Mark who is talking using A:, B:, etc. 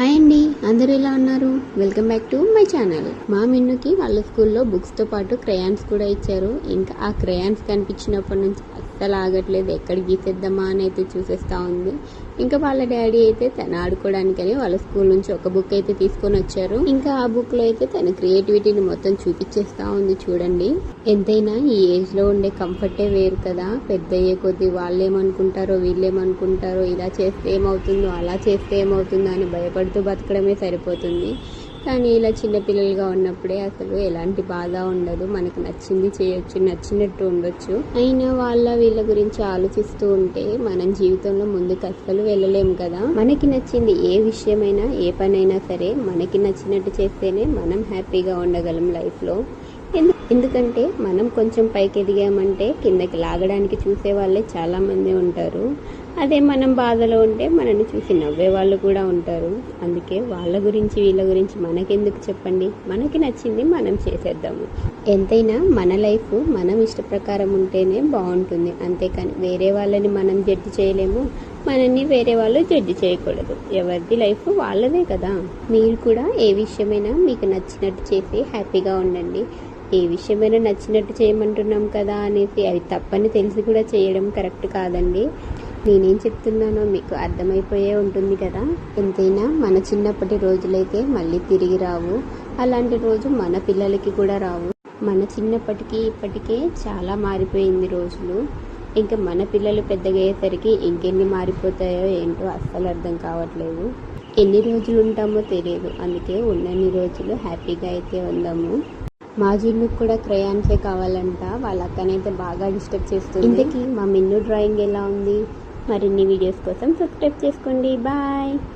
A: Hi అండి అందరూ ఎలా ఉన్నారు? Welcome back to my channel మా మిన్నుకి వాళ్ళ స్కూల్లో బుక్స్తో పాటు క్రయాన్స్ కూడా ఇచ్చారు. ఇంకా ఆ క్రయాన్స్ కనిపించినప్పటి నుంచి అస్సలు ఆగట్లేదు ఎక్కడ గీసేద్దామా అని అయితే చూసేస్తా ఉంది. ఇంకా వాళ్ళ డాడీ అయితే తను ఆడుకోవడానికని వాళ్ళ స్కూల్ నుంచి ఒక బుక్ అయితే తీసుకొని వచ్చారు. ఇంకా ఆ బుక్లో అయితే తన క్రియేటివిటీని మొత్తం చూపించేస్తా ఉంది చూడండి. ఎంతైనా ఈ ఏజ్లో ఉండే కంఫర్టే వేరు కదా. పెద్ద అయ్యే కొద్దీ వాళ్ళు ఏమనుకుంటారో వీళ్ళు ఏమనుకుంటారో ఇలా చేస్తే ఏమవుతుందో అలా చేస్తే ఏమవుతుందో అని భయపడుతూ బతకడమే సరిపోతుంది. కానీ ఇలా చిన్నపిల్లలుగా ఉన్నప్పుడే అసలు ఎలాంటి బాధ ఉండదు. మనకు నచ్చింది చేయొచ్చు నచ్చినట్టు ఉండొచ్చు. అయినా వాళ్ళ వీళ్ళ గురించి ఆలోచిస్తూ ఉంటే మనం జీవితంలో ముందుకు అస్సలు వెళ్ళలేము కదా. మనకి నచ్చింది ఏ విషయమైనా ఏ పనైనా సరే మనకి నచ్చినట్టు చేస్తేనే మనం హ్యాపీగా ఉండగలం లైఫ్లో. ఎందు ఎందుకంటే మనం కొంచెం పైకి ఎదిగామంటే కిందకి లాగడానికి చూసే వాళ్ళే చాలామంది ఉంటారు. అదే మనం బాధలో ఉంటే మనల్ని చూసి నవ్వే వాళ్ళు కూడా ఉంటారు. అందుకే వాళ్ళ గురించి వీళ్ళ గురించి మనకెందుకు చెప్పండి? మనకి నచ్చింది మనం చేసేద్దాము. ఎంతైనా మన లైఫ్ మనం ఇష్ట ప్రకారం ఉంటేనే బాగుంటుంది. అంతేకాని వేరే వాళ్ళని మనం జడ్జి చేయలేము. మనల్ని వేరే వాళ్ళు జడ్జి చేయకూడదు. ఎవరిది లైఫ్ వాళ్ళదే కదా. మీరు కూడా ఏ విషయమైనా మీకు నచ్చినట్టు చేసి హ్యాపీగా ఉండండి. ఏ విషయమైనా నచ్చినట్టు చేయమంటున్నాం కదా అనేసి అది తప్పని తెలిసి కూడా చేయడం కరెక్ట్ కాదండి. నేనేం చెప్తున్నానో మీకు అర్థమైపోయే ఉంటుంది కదా? ఎంతైనా మన చిన్నప్పటి రోజులైతే మళ్ళీ తిరిగి రావు. అలాంటి రోజు మన పిల్లలకి కూడా రావు. మన చిన్నప్పటికీ ఇప్పటికే చాలా మారిపోయింది రోజులు. ఇంకా మన పిల్లలు పెద్దగా అయ్యేసరికి ఇంకెన్ని మారిపోతాయో ఏంటో అస్సలు అర్థం కావట్లేదు. ఎన్ని రోజులు ఉంటామో తెలియదు. అందుకే ఉన్నన్ని రోజులు హ్యాపీగా అయితే ఉందాము. మా జున్నుకు కూడా క్రయాన్సే కావాలంట. వాళ్ళ అక్కనైతే బాగా డిస్టర్బ్ చేస్తుంది. ఇంతకీ మా మిన్ను డ్రాయింగ్ ఎలా ఉంది? మరిన్ని వీడియోస్ కోసం సబ్స్క్రైబ్ చేసుకోండి. బాయ్